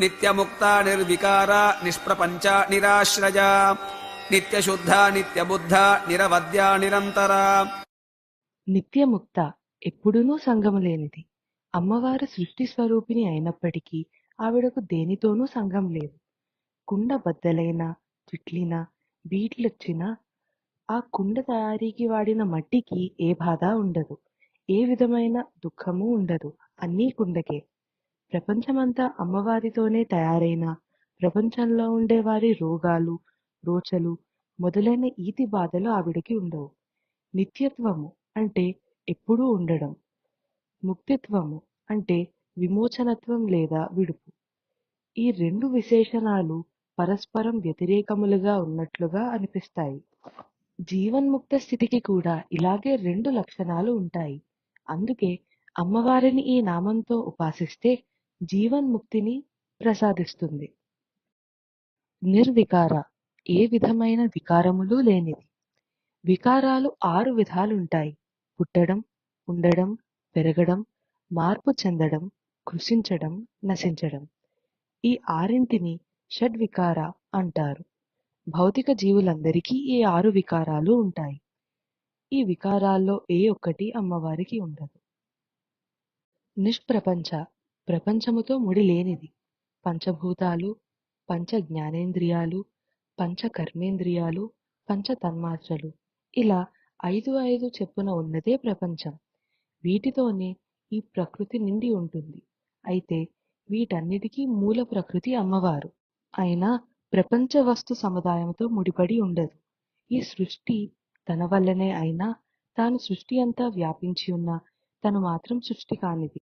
నిత్యముక్త నిర్వికార నిష్ప్రపంచ నిరాశ్రయ. నిత్యశుద్ధ నిత్యబుద్ధ నిరవద్య నిరంతర. నిత్యముక్త ఎప్పుడూనూ సంగము లేనిది అమ్మవారు సృష్టి స్వరూపిణి అయినప్పటికీ ఆవిడకు దేనితోనూ సంఘం లేదు. కుండ బద్దలైనా చిట్లినా బీట్లొచ్చినా ఆ కుండ తయారీకి వాడిన మట్టికి ఏ బాధ ఉండదు. ఏ విధమైన దుఃఖము ఉండదు. అన్నీ కుండకే. ప్రపంచమంతా అమ్మవారితోనే తయారైన ప్రపంచంలో ఉండే వారి రోగాలు రోచలు మొదలైన ఈతి బాధలు ఆవిడకి ఉండవు. నిత్యత్వము అంటే ఎప్పుడూ ఉండడం. ముక్తిత్వము అంటే విమోచనత్వం లేదా విడుపు. ఈ రెండు విశేషణాలు పరస్పరం వ్యతిరేకములుగా ఉన్నట్లుగా అనిపిస్తాయి. జీవన్ముక్త స్థితికి కూడా ఇలాగే రెండు లక్షణాలు ఉంటాయి. అందుకే అమ్మవారిని ఈ నామంతో ఉపాసిస్తే జీవన్ముక్తిని ప్రసాదిస్తుంది. నిర్వికార ఏ విధమైన వికారములు లేనిది. వికారాలు ఆరు విధాలుంటాయి. పుట్టడం ఉండడం పెరగడం మార్పు చెందడం కృషించడం నశించడం. ఈ ఆరింటిని షడ్వికార అంటారు. భౌతిక జీవులందరికీ ఈ ఆరు వికారాలు ఉంటాయి. ఈ వికారాల్లో ఏ ఒక్కటి అమ్మవారికి ఉండదు. నిష్ప్రపంచ ప్రపంచముతో ముడి లేనిది పంచభూతాలు పంచ జ్ఞానేంద్రియాలు పంచ కర్మేంద్రియాలు పంచ తన్మాత్రలు ఇలా ఐదు ఐదు చెప్పున ఉన్నదే ప్రపంచం. వీటితోనే ఈ ప్రకృతి నిండి ఉంటుంది. అయితే వీటన్నిటికీ మూల ప్రకృతి అమ్మవారు. అయినా ప్రపంచ వస్తు సముదాయంతో ముడిపడి ఉండదు. ఈ సృష్టి తన వల్లనే అయినా తాను సృష్టి అంతా వ్యాపించి ఉన్న తను మాత్రం సృష్టి కానిది.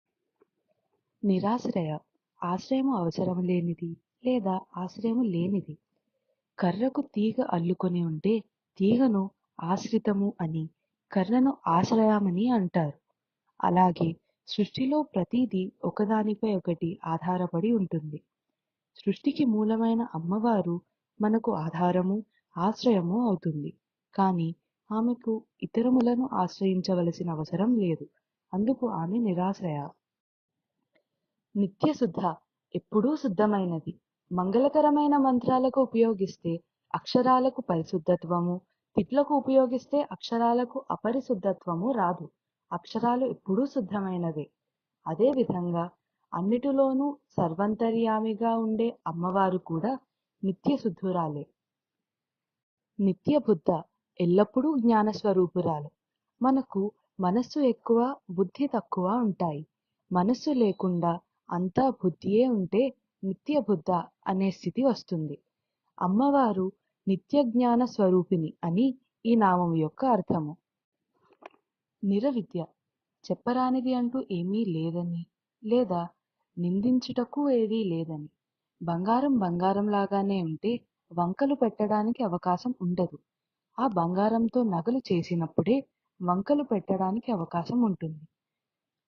నిరాశ్రయ ఆశ్రయము అవసరం లేనిది లేదా ఆశ్రయము లేనిది. కర్రకు తీగ అల్లుకొని ఉంటే తీగను ఆశ్రితము అని కర్రను ఆశ్రయమని అంటారు. అలాగే సృష్టిలో ప్రతిదీ ఒకదానిపై ఒకటి ఆధారపడి ఉంటుంది. సృష్టికి మూలమైన అమ్మవారు మనకు ఆధారము ఆశ్రయము అవుతుంది. కానీ ఆమెకు ఇతరములను ఆశ్రయించవలసిన అవసరం లేదు. అందుకు ఆమె నిరాశ్రయ. నిత్యశుద్ధ ఎప్పుడూ శుద్ధమైనది. మంగళకరమైన మంత్రాలకు ఉపయోగిస్తే అక్షరాలకు పరిశుద్ధత్వము తిట్లకు ఉపయోగిస్తే అక్షరాలకు అపరిశుద్ధత్వము రాదు. అక్షరాలు ఎప్పుడూ శుద్ధమైనవే. అదేవిధంగా అన్నిటిలోనూ సర్వంతర్యామిగా ఉండే అమ్మవారు కూడా నిత్యశుద్ధురాలే నిత్య బుద్ధ ఎల్లప్పుడూ జ్ఞానస్వరూపురాలు. మనకు మనస్సు ఎక్కువ బుద్ధి తక్కువ ఉంటాయి. మనస్సు లేకుండా అంతా బుద్ధియే ఉంటే నిత్య బుద్ధ అనే స్థితి వస్తుంది. అమ్మవారు నిత్య జ్ఞాన స్వరూపిణి అని ఈ నామం యొక్క అర్థము. నిరవిద్య చెప్పరానిది అంటూ ఏమీ లేదని లేదా నిందించుటకు ఏదీ లేదని బంగారం బంగారం లాగానే ఉంటే వంకలు పెట్టడానికి అవకాశం ఉండదు. ఆ బంగారంతో నగలు చేసినప్పుడే వంకలు పెట్టడానికి అవకాశం ఉంటుంది.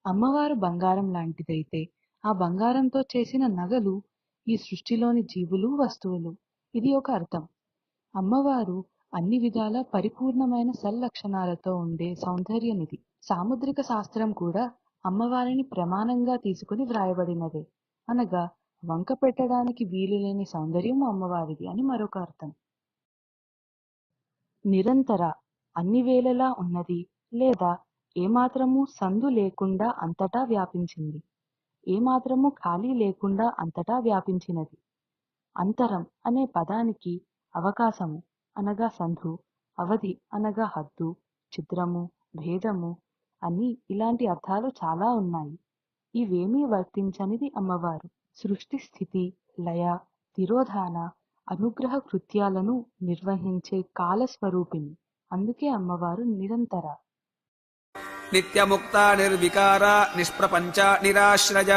అమ్మవారు బంగారం లాంటిదైతే ఆ బంగారంతో చేసిన నగలు ఈ సృష్టిలోని జీవులు వస్తువులు. ఇది ఒక అర్థం. అమ్మవారు అన్ని విధాల పరిపూర్ణమైన సల్లక్షణాలతో ఉండే సౌందర్యనిధి. సాముద్రిక శాస్త్రం కూడా అమ్మవారిని ప్రమాణంగా తీసుకుని వ్రాయబడినదే. అనగా వంక పెట్టడానికి వీలులేని సౌందర్యం అమ్మవారిది అని మరొక అర్థం. నిరంతర అన్ని వేళలా ఉన్నది లేదా ఏమాత్రము సందు లేకుండా అంతటా వ్యాపించింది. ఏమాత్రము ఖాళీ లేకుండా అంతటా వ్యాపించినది. అంతరం అనే పదానికి అవకాశము అనగా సంధు అవధి అనగా హద్దు చిద్రము భేదము అని ఇలాంటి అర్థాలు చాలా ఉన్నాయి. ఇవేమీ వర్తించనిది అమ్మవారు. సృష్టి స్థితి లయ తిరోధాన అనుగ్రహ కృత్యాలను నిర్వహించే కాలస్వరూపిణి. అందుకే అమ్మవారు నిరంతర నిత్యముక్త నిర్వికార నిష్ప్రపంచ నిరాశ్రయ.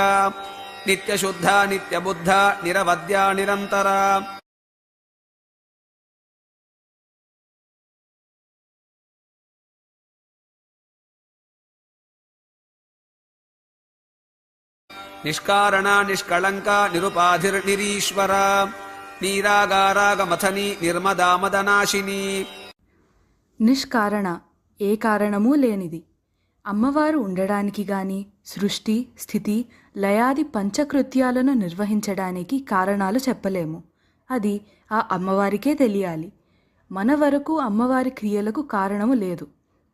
నిత్యశుద్ధ నిత్యబుద్ధ నిరవద్య నిరంతర. నిష్కారణ నిష్కళంక నిరుపాధిర్నిరీశ్వర. నీరాగారాగమథని నిర్మదామదనాశిని. నిష్కారణ ఏ కారణమూ లేనిది. అమ్మవారు ఉండడానికి గాని సృష్టి స్థితి లయాది పంచకృత్యాలను నిర్వహించడానికి కారణాలు చెప్పలేము. అది ఆ అమ్మవారికే తెలియాలి. మన వరకు అమ్మవారి క్రియలకు కారణము లేదు.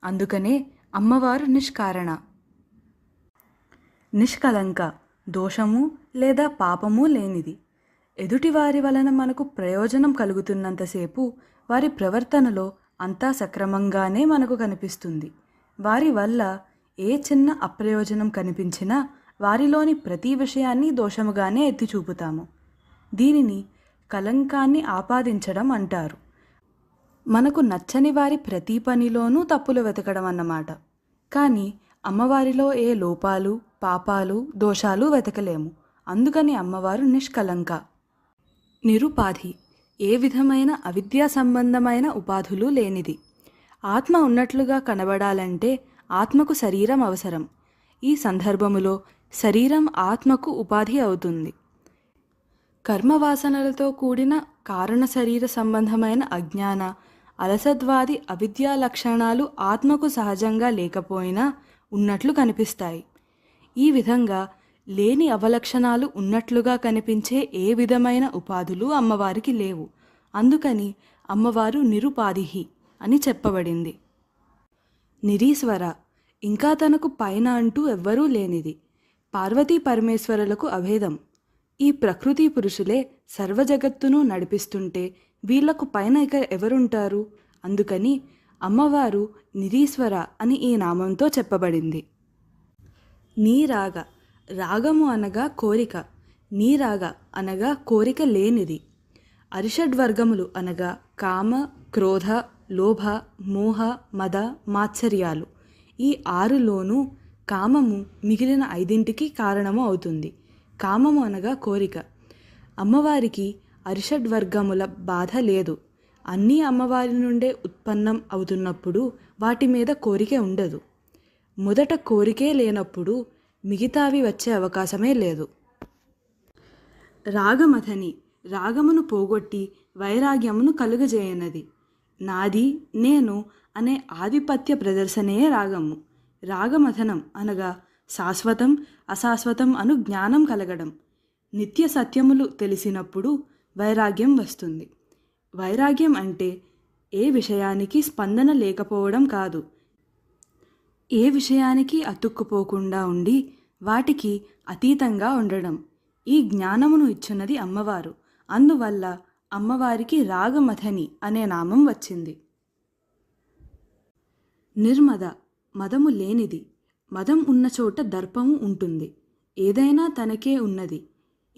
అందుకనే అమ్మవారు నిష్కారణ. నిష్కలంక దోషము లేదా పాపము లేనిది. ఎదుటివారి వలన మనకు ప్రయోజనం కలుగుతున్నంతసేపు వారి ప్రవర్తనలో అంతా సక్రమంగానే మనకు కనిపిస్తుంది. వారి వల్ల ఏ చిన్న అప్రయోజనం కనిపించినా వారిలోని ప్రతి విషయాన్ని దోషముగానే ఎత్తి చూపుతాము దీనిని కలంకాన్ని ఆపాదించడం అంటారు. మనకు నచ్చని వారి ప్రతి పనిలోనూ తప్పులు వెతకడం అన్నమాట. కానీ అమ్మవారిలో ఏ లోపాలు పాపాలు దోషాలు వెతకలేము. అందుకని అమ్మవారు నిష్కలంక నిరుపాధి. ఏ విధమైన అవిద్యా సంబంధమైన ఉపాధులు లేనిది. ఆత్మ ఉన్నట్లుగా కనబడాలంటే ఆత్మకు శరీరం అవసరం. ఈ సందర్భములో శరీరం ఆత్మకు ఉపాధి అవుతుంది. కర్మవాసనలతో కూడిన కారణ శరీర సంబంధమైన అజ్ఞాన అలసద్వాది అవిద్యా లక్షణాలు ఆత్మకు సహజంగా లేకపోయినా ఉన్నట్లు కనిపిస్తాయి. ఈ విధంగా లేని అవలక్షణాలు ఉన్నట్లుగా కనిపించే ఏ విధమైన ఉపాధులు అమ్మవారికి లేవు. అందుకని అమ్మవారు నిరుపాధిహి. అని చెప్పబడింది. నిరీశ్వర ఇంకా తనకు పైన అంటూ ఎవ్వరూ లేనిది. పార్వతీ పరమేశ్వరులకు అభేదం. ఈ ప్రకృతి పురుషులే సర్వజగత్తును నడిపిస్తుంటే వీళ్ళకు పైన ఇక ఎవరుంటారు? అందుకని అమ్మవారు నిరీశ్వర అని ఈ నామంతో చెప్పబడింది. నీరాగ రాగము అనగా కోరిక. నీరాగ అనగా కోరిక లేనిది. అరిషడ్వర్గములు అనగా కామ క్రోధ లోభ మోహ మద మాత్సర్యాలు. ఈ ఆరులోనూ కామము మిగిలిన ఐదింటికి కారణము అవుతుంది. కామము అనగా కోరిక. అమ్మవారికి అరిషడ్వర్గముల బాధ లేదు. అన్నీ అమ్మవారి నుండే ఉత్పన్నం అవుతున్నప్పుడు వాటి మీద కోరిక ఉండదు. మొదట కోరికే లేనప్పుడు మిగతావి వచ్చే అవకాశమే లేదు. రాగమథని. రాగమును పోగొట్టి వైరాగ్యమును కలుగజేయనది. నాది నేను అనే ఆధిపత్య ప్రదర్శనే రాగము. రాగమథనం అనగా శాశ్వతం అశాశ్వతం అను జ్ఞానం కలగడం. నిత్య సత్యములు తెలిసినప్పుడు వైరాగ్యం వస్తుంది. వైరాగ్యం అంటే ఏ విషయానికి స్పందన లేకపోవడం కాదు. ఏ విషయానికి అతుక్కుపోకుండా ఉండి వాటికి అతీతంగా ఉండడం. ఈ జ్ఞానమును ఇచ్చున్నది అమ్మవారు. అందువల్ల అమ్మవారికి రాగమథని అనే నామం వచ్చింది. నిర్మద మదము లేనిది మదం ఉన్న చోట దర్పము ఉంటుంది. ఏదైనా తనకే ఉన్నది.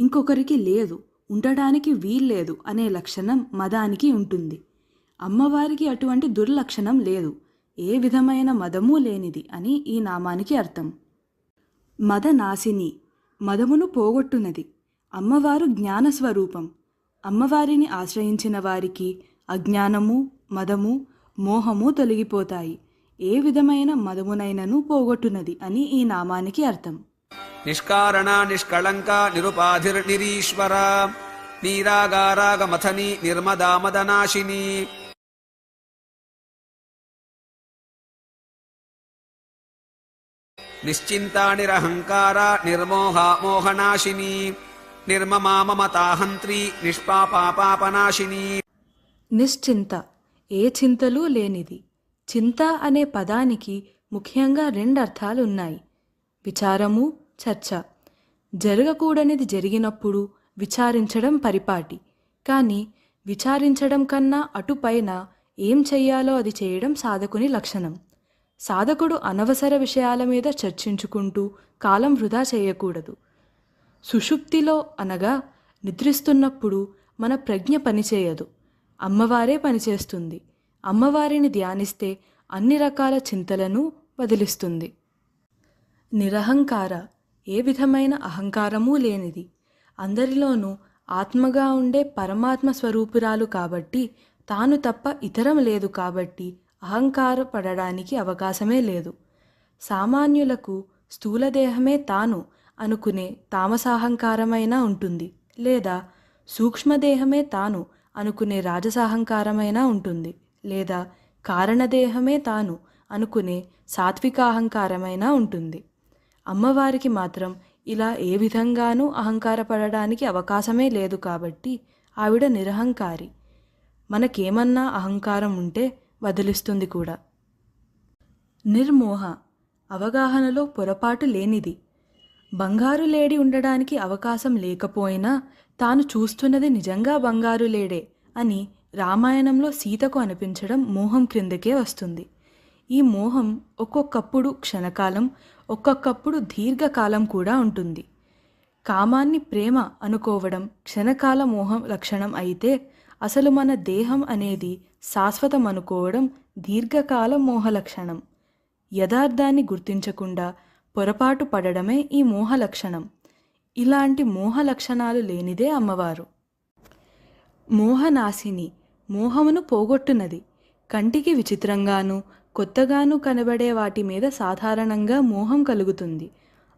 ఇంకొకరికి లేదు ఉండడానికి వీల్లేదు అనే లక్షణం మదానికి ఉంటుంది. అమ్మవారికి అటువంటి దుర్లక్షణం లేదు. ఏ విధమైన మదము లేనిది అని ఈ నామానికి అర్థం. మదనాశిని మదమును పోగొట్టునది అమ్మవారు జ్ఞానస్వరూపం. అమ్మవారిని ఆశ్రయించిన వారికి అజ్ఞానము మదము మోహము తొలగిపోతాయి. ఏ విధమైన మదమునైనను పోగొట్టునది అని ఈ నామానికి అర్థం. నిష్కారణ నిష్కళంక నిరుపాధిర్ నిరీశ్వర నీరాగారాగమథని నిర్మదామదనాశిని. నిశ్చింతా నిరహంకార నిర్మోహ మోహనాశిని. నిర్మమామమతాహంత్రి నిష్పాపాపాపనాశిని. నిశ్చింత. ఏ చింతలు లేనిది. చింత అనే పదానికి ముఖ్యంగా రెండు అర్థాలు ఉన్నాయి విచారము చర్చ. జరగకూడనిది జరిగినప్పుడు విచారించడం పరిపాటి. కానీ విచారించడం కన్నా అటుపైన ఏం చెయ్యాలో అది చేయడం సాధకుని లక్షణం. సాధకుడు అనవసర విషయాల మీద చర్చించుకుంటూ కాలం వృధా చేయకూడదు. సుషుప్తిలో అనగా నిద్రిస్తున్నప్పుడు మన ప్రజ్ఞ పనిచేయదు. అమ్మవారే పనిచేస్తుంది. అమ్మవారిని ధ్యానిస్తే అన్ని రకాల చింతలను వదిలిస్తుంది. నిరహంకార ఏ విధమైన అహంకారమూ లేనిది. అందరిలోనూ ఆత్మగా ఉండే పరమాత్మ స్వరూపురాలు కాబట్టి తాను తప్ప ఇతరం లేదు కాబట్టి అహంకార పడడానికి అవకాశమే లేదు. సామాన్యులకు స్థూలదేహమే తాను అనుకునే తామసాహంకారమైనా ఉంటుంది. లేదా సూక్ష్మదేహమే తాను అనుకునే రాజసాహంకారమైనా ఉంటుంది. లేదా కారణదేహమే తాను అనుకునే సాత్వికాహంకారమైనా ఉంటుంది. అమ్మవారికి మాత్రం ఇలా ఏ విధంగానూ అహంకారపడడానికి అవకాశమే లేదు కాబట్టి ఆవిడ నిరహంకారి. మనకేమన్నా అహంకారం ఉంటే వదిలిస్తుంది కూడా. నిర్మోహ. అవగాహనలో పొరపాటు లేనిది. బంగారు లేడి ఉండడానికి అవకాశం లేకపోయినా తాను చూస్తున్నది నిజంగా బంగారు లేడే అని రామాయణంలో సీతకు అనిపించడం మోహం క్రిందకే వస్తుంది. ఈ మోహం ఒక్కొక్కప్పుడు క్షణకాలం ఒక్కొక్కప్పుడు దీర్ఘకాలం కూడా ఉంటుంది. కామాన్ని ప్రేమ అనుకోవడం క్షణకాల మోహం లక్షణం అయితే అసలు మన దేహం అనేది శాశ్వతం అనుకోవడం దీర్ఘకాల మోహ లక్షణం. యథార్థాన్ని గుర్తించకుండా పొరపాటు పడడమే ఈ మోహ లక్షణం ఇలాంటి మోహ లక్షణాలు లేనిదే అమ్మవారు. మోహనాశిని మోహమును పోగొట్టునది. కంటికి విచిత్రంగాను కొత్తగాను కనబడే వాటి మీద సాధారణంగా మోహం కలుగుతుంది.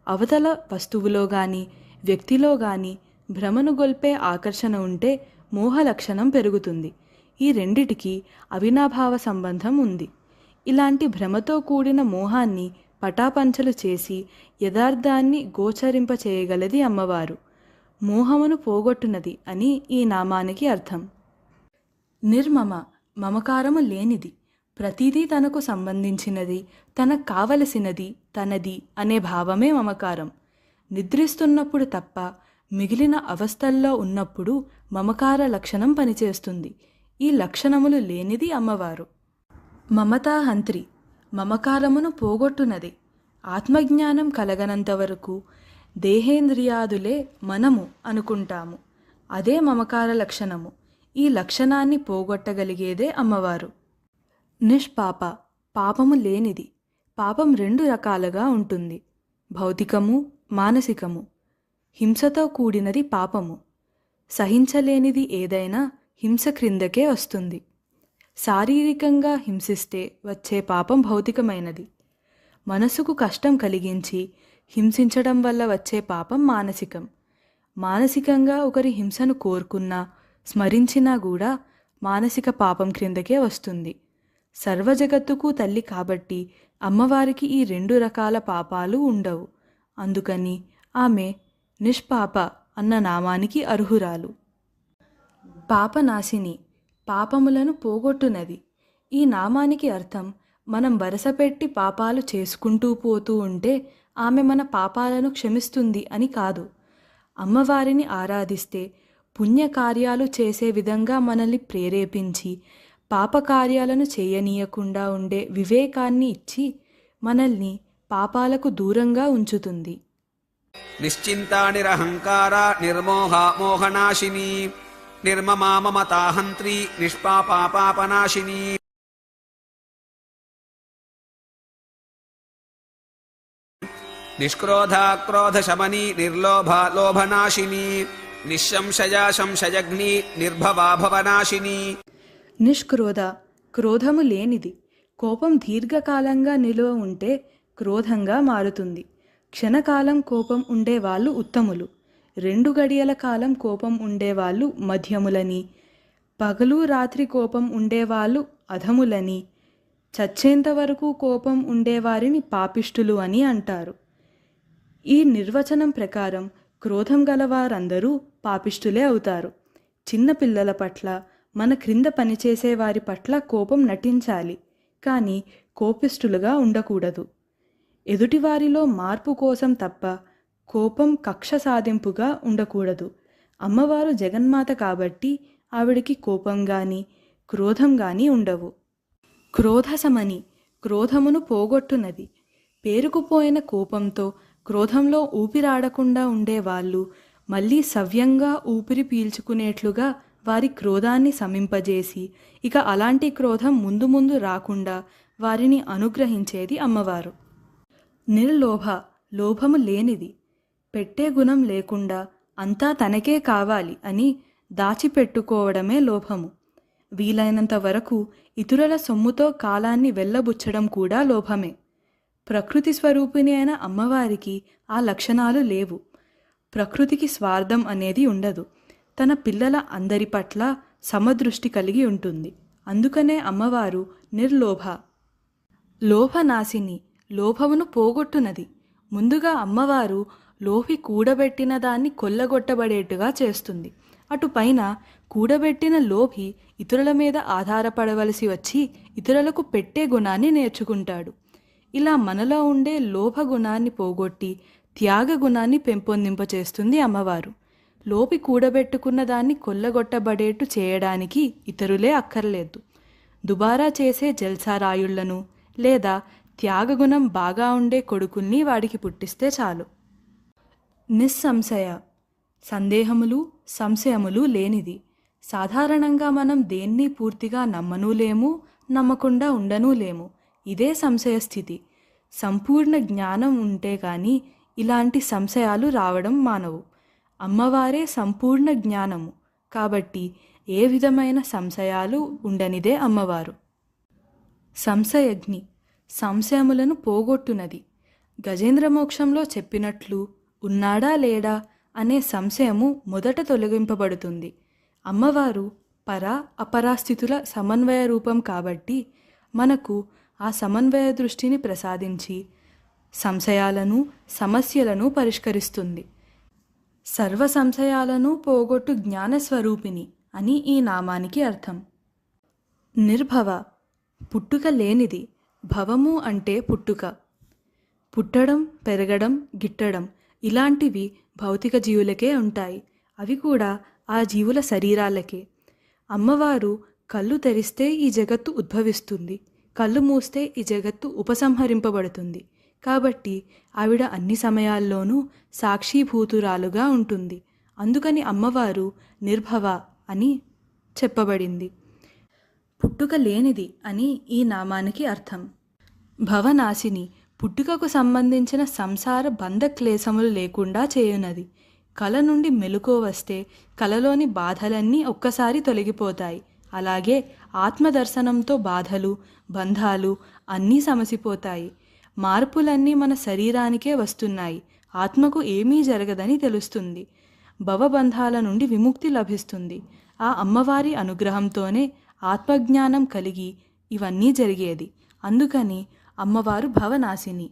అవతల వస్తువులో గాని వ్యక్తిలో గాని భ్రమను గొల్పే ఆకర్షణ ఉంటే మోహ లక్షణం పెరుగుతుంది. ఈ రెండిటికి అవినాభావ సంబంధం ఉంది. ఇలాంటి భ్రమతో కూడిన మోహాన్ని పటాపంచలు చేసి యథార్థాన్ని గోచరింప చేయగలది అమ్మవారు. మోహమును పోగొట్టునది అని ఈ నామానికి అర్థం. నిర్మమ మమకారము లేనిది ప్రతిదీ తనకు సంబంధించినది తనకు కావలసినది తనది అనే భావమే మమకారం. నిద్రిస్తున్నప్పుడు తప్ప మిగిలిన అవస్థల్లో ఉన్నప్పుడు మమకార లక్షణం పనిచేస్తుంది. ఈ లక్షణములు లేనిది అమ్మవారు. మమతాహంత్రి మమకారమును పోగొట్టునది. ఆత్మజ్ఞానం కలగనంత వరకు దేహేంద్రియాదులే మనము అనుకుంటాము. అదే మమకార లక్షణము. ఈ లక్షణాన్ని పోగొట్టగలిగేదే అమ్మవారు. నిష్పాప. పాపము లేనిది. పాపం రెండు రకాలుగా ఉంటుంది. భౌతికము మానసికము. హింసతో కూడినది పాపము. సహించలేనిది ఏదైనా హింస క్రిందకే వస్తుంది. శారీరకంగా హింసిస్తే వచ్చే పాపం భౌతికమైనది. మనసుకు కష్టం కలిగించి హింసించడం వల్ల వచ్చే పాపం మానసికం. మానసికంగా ఒకరి హింసను కోరుకున్నా స్మరించినా కూడా మానసిక పాపం క్రిందకే వస్తుంది. సర్వజగత్తుకు తల్లి కాబట్టి అమ్మవారికి ఈ రెండు రకాల పాపాలు ఉండవు. అందుకని ఆమె నిష్పాప అన్న నామానికి అర్హురాలు. పాపనాశిని పాపములను పోగొట్టునది. ఈ నామానికి అర్థం మనం వరసపెట్టి పాపాలు చేసుకుంటూ పోతూ ఉంటే ఆమె మన పాపాలను క్షమిస్తుంది అని కాదు. అమ్మవారిని ఆరాధిస్తే పుణ్యకార్యాలు చేసే విధంగా మనల్ని ప్రేరేపించి పాపకార్యాలను చేయనీయకుండా ఉండే వివేకాన్ని ఇచ్చి మనల్ని పాపాలకు దూరంగా ఉంచుతుంది. నిశ్చింతా నిరహంకార నిర్మోహ మోహనాశిని నిర్మమామమతాహంత్రీ మమతాహంత్రి నిష్క్రోధాక్రోధశమనీ పాపనాశిని నిష్క్రోధా నిర్లోభ లోభనాశిని నిశంశయా సంశయగ్ని నిర్భవా నిష్క్రోధ క్రోధము లేనిది. కోపం దీర్ఘకాలంగా నిలువ ఉంటే క్రోధంగా మారుతుంది. క్షణకాలం కోపం ఉండేవాళ్ళు ఉత్తములు. రెండు గడియల కాలం కోపం ఉండేవాళ్ళు మధ్యములని పగలు రాత్రి కోపం ఉండేవాళ్ళు అధములని చచ్చేంత వరకు కోపం ఉండేవారిని పాపిష్టులు అని అంటారు. ఈ నిర్వచనం ప్రకారం క్రోధం గలవారందరూ పాపిష్టులే అవుతారు. చిన్నపిల్లల పట్ల మన క్రింద పనిచేసే వారి పట్ల కోపం నటించాలి కానీ కోపిష్టులుగా ఉండకూడదు. ఎదుటివారిలో మార్పు కోసం తప్ప కోపం కక్ష సాధింపుగా ఉండకూడదు. అమ్మవారు జగన్మాత కాబట్టి ఆవిడికి కోపం గాని క్రోధం గాని ఉండవు. క్రోధసమని క్రోధమును పోగొట్టునది. పేరుకుపోయిన కోపంతో క్రోధంలో ఊపిరాడకుండా ఉండేవాళ్ళు మళ్ళీ సవ్యంగా ఊపిరి పీల్చుకునేట్లుగా వారి క్రోధాన్ని సమింపజేసి ఇక అలాంటి క్రోధం ముందు ముందు రాకుండా వారిని అనుగ్రహించేది అమ్మవారు. నిర్లోభ లోభము లేనిది. పెట్టే గుణం లేకుండా అంతా తనకే కావాలి అని దాచిపెట్టుకోవడమే లోభము. వీలైనంత వరకు ఇతరుల సొమ్ముతో కాలాన్ని వెళ్ళబుచ్చడం కూడా లోభమే. ప్రకృతి స్వరూపిణి అయిన అమ్మవారికి ఆ లక్షణాలు లేవు. ప్రకృతికి స్వార్థం అనేది ఉండదు. తన పిల్లల అందరి పట్ల సమదృష్టి కలిగి ఉంటుంది. అందుకనే అమ్మవారు నిర్లోభ. లోభనాశిని లోభమును పోగొట్టునది. ముందుగా అమ్మవారు లోహి కూడబెట్టిన దాన్ని కొల్లగొట్టబడేట్టుగా చేస్తుంది. అటుపైన కూడబెట్టిన లోభి ఇతరుల మీద ఆధారపడవలసి వచ్చి ఇతరులకు పెట్టే గుణాన్ని నేర్చుకుంటాడు. ఇలా మనలో ఉండే లోభ గుణాన్ని పోగొట్టి త్యాగ గుణాన్ని పెంపొందింపచేస్తుంది అమ్మవారు. లోపి కూడబెట్టుకున్న దాన్ని కొల్లగొట్టబడేట్టు చేయడానికి ఇతరులే అక్కర్లేదు. దుబారా చేసే జల్సారాయుళ్ళను లేదా త్యాగగుణం బాగా ఉండే కొడుకుల్ని వాడికి పుట్టిస్తే చాలు. నిస్సంశయ. సందేహములు సంశయములు లేనిది. సాధారణంగా మనం దేన్ని పూర్తిగా నమ్మనూ లేము నమ్మకుండా ఉండనూ లేము. ఇదే సంశయ స్థితి. సంపూర్ణ జ్ఞానం ఉంటే కానీ ఇలాంటి సంశయాలు రావడం మానవు. అమ్మవారే సంపూర్ణ జ్ఞానము. కాబట్టి ఏ విధమైన సంశయాలు ఉండనిదే అమ్మవారు. సంశయజ్ఞి. సంశయములను పోగొట్టునది. గజేంద్ర మోక్షంలో చెప్పినట్లు ఉన్నాడా లేడా అనే సంశయము మొదట తొలగింపబడుతుంది. అమ్మవారు పర అపరాస్థితుల సమన్వయ రూపం కాబట్టి మనకు ఆ సమన్వయ దృష్టిని ప్రసాదించి సంశయాలను సమస్యలను పరిష్కరిస్తుంది. సర్వ సంశయాలను పోగొట్టు జ్ఞానస్వరూపిణి అని ఈ నామానికి అర్థం. నిర్భవ పుట్టుక లేనిది భవము అంటే పుట్టుక. పుట్టడం పెరగడం గిట్టడం ఇలాంటివి భౌతిక జీవులకే ఉంటాయి. అవి కూడా ఆ జీవుల శరీరాలకే. అమ్మవారు కళ్ళు తెరిస్తే ఈ జగత్తు ఉద్భవిస్తుంది. కళ్ళు మూస్తే ఈ జగత్తు ఉపసంహరింపబడుతుంది. కాబట్టి ఆవిడ అన్ని సమయాల్లోనూ సాక్షీభూతురాలుగా ఉంటుంది. అందుకని అమ్మవారు నిర్భవ అని చెప్పబడింది. పుట్టుక లేనిది అని ఈ నామానికి అర్థం. భవనాశిని పుట్టుకకు సంబంధించిన సంసార బంధ క్లేశములు లేకుండా చేయునది. కళ నుండి మెలుకో వస్తే కలలోని బాధలన్నీ ఒక్కసారి తొలగిపోతాయి. అలాగే ఆత్మదర్శనంతో బాధలు బంధాలు అన్నీ సమసిపోతాయి. మార్పులన్నీ మన శరీరానికే వస్తున్నాయి. ఆత్మకు ఏమీ జరగదని తెలుస్తుంది. భవబంధాల నుండి విముక్తి లభిస్తుంది. ఆ అమ్మవారి అనుగ్రహంతోనే ఆత్మజ్ఞానం కలిగి ఇవన్నీ జరిగేది. అందుకని అమ్మవారు భవనాశిని.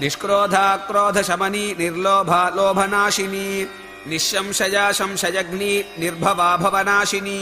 నిష్క్రోధా క్రోధశమనీ నిర్లోభ లోభనాశిని నిశంశయా శంశయగ్ని నిర్భవా భవనాశిని